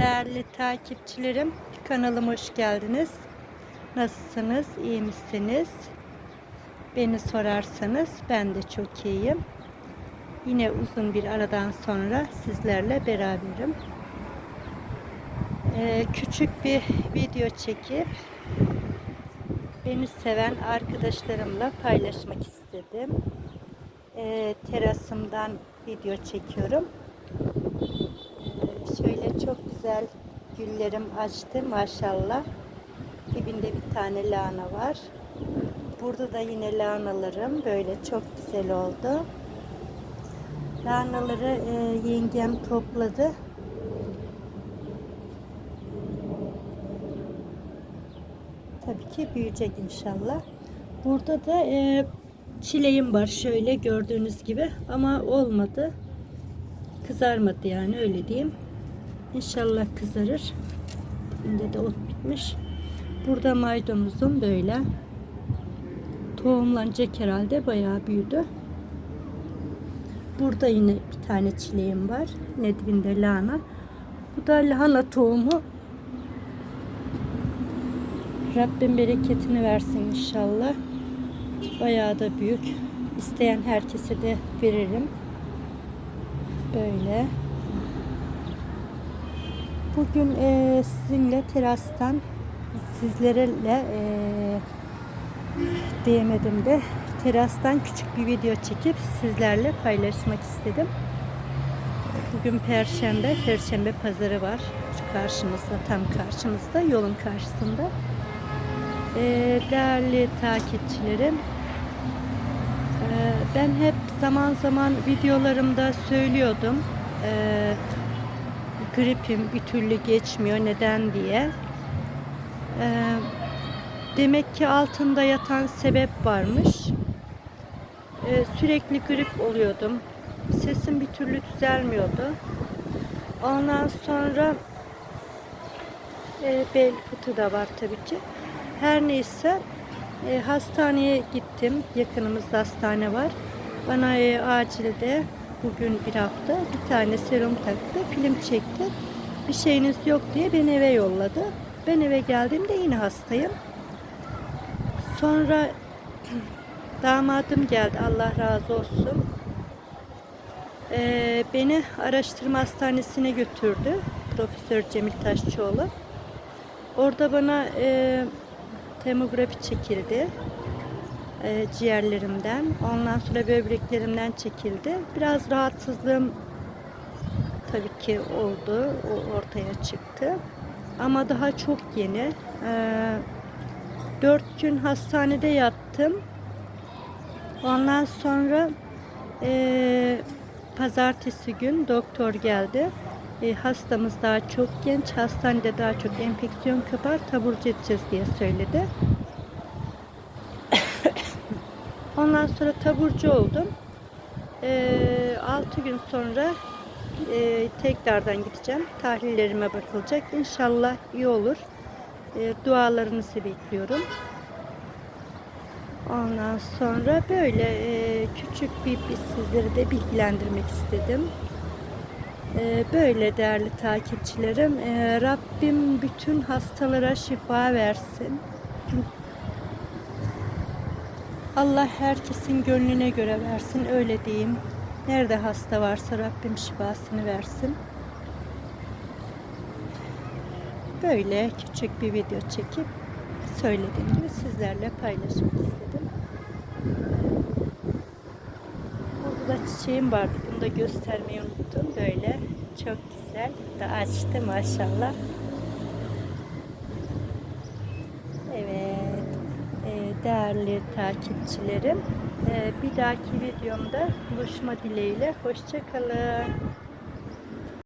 değerli takipçilerim. Kanalıma hoş geldiniz. Nasılsınız? İyi misiniz? Beni sorarsanız ben de çok iyiyim. Yine uzun bir aradan sonra sizlerle beraberim. Ee, küçük bir video çekip beni seven arkadaşlarımla paylaşmak istedim. Ee, terasımdan video çekiyorum. Şöyle çok güzel güllerim açtı maşallah. Dibinde bir tane lahana var. Burada da yine lahanalarım böyle çok güzel oldu. Lahanaları e, yengem topladı. Tabii ki büyüyecek inşallah. Burada da e, çileğim var şöyle gördüğünüz gibi ama olmadı. Kızarmadı yani öyle diyeyim. İnşallah kızarır. Bunda da ot bitmiş. Burada maydanozum böyle. Tohumlanacak herhalde bayağı büyüdü. Burada yine bir tane çileğim var. Yine dibinde lahana. Bu da lahana tohumu. Rabbim bereketini versin inşallah. Bayağı da büyük. İsteyen herkese de veririm. Böyle. Bugün e, sizinle terastan sizlerle e, diyemedim de terastan küçük bir video çekip sizlerle paylaşmak istedim. Bugün Perşembe, Perşembe pazarı var. Şu karşımızda, tam karşımızda, yolun karşısında. Ee, değerli takipçilerim, ee, ben hep zaman zaman videolarımda söylüyordum. Ee, gripim bir türlü geçmiyor, neden diye. Ee, demek ki altında yatan sebep varmış. Ee, sürekli grip oluyordum. Sesim bir türlü düzelmiyordu. Ondan sonra e, bel fıtığı da var tabii ki. Her neyse e, hastaneye gittim. Yakınımızda hastane var. Bana e, acilde bugün bir hafta bir tane serum taktı. Film çekti. Bir şeyiniz yok diye beni eve yolladı. Ben eve geldiğimde yine hastayım. Sonra damadım geldi. Allah razı olsun. Ee, beni araştırma hastanesine götürdü. Profesör Cemil Taşçıoğlu. Orada bana e, tomografi çekildi. E, ciğerlerimden. Ondan sonra böbreklerimden çekildi. Biraz rahatsızlığım tabii ki oldu. O ortaya çıktı. Ama daha çok yeni. E, dört gün hastanede yattım. Ondan sonra e, pazartesi gün doktor geldi. E, hastamız daha çok genç, hastanede daha çok enfeksiyon kapar, taburcu edeceğiz diye söyledi. Ondan sonra taburcu oldum. E, 6 gün sonra e, tekrardan gideceğim. Tahlillerime bakılacak. İnşallah iyi olur. E, dualarınızı bekliyorum. Ondan sonra böyle e, küçük bir, bir sizleri de bilgilendirmek istedim. E, böyle değerli takipçilerim. E, Rabbim bütün hastalara şifa versin. Allah herkesin gönlüne göre versin öyle diyeyim. Nerede hasta varsa Rabbim şifasını versin. Böyle küçük bir video çekip söylediğim gibi sizlerle paylaşmak istedim. Burada da çiçeğim vardı. Bunu da göstermeyi unuttum. Böyle çok güzel. Da açtı maşallah. Evet. Ee, değerli takipçilerim. Ee, bir dahaki videomda buluşma dileğiyle. Hoşçakalın.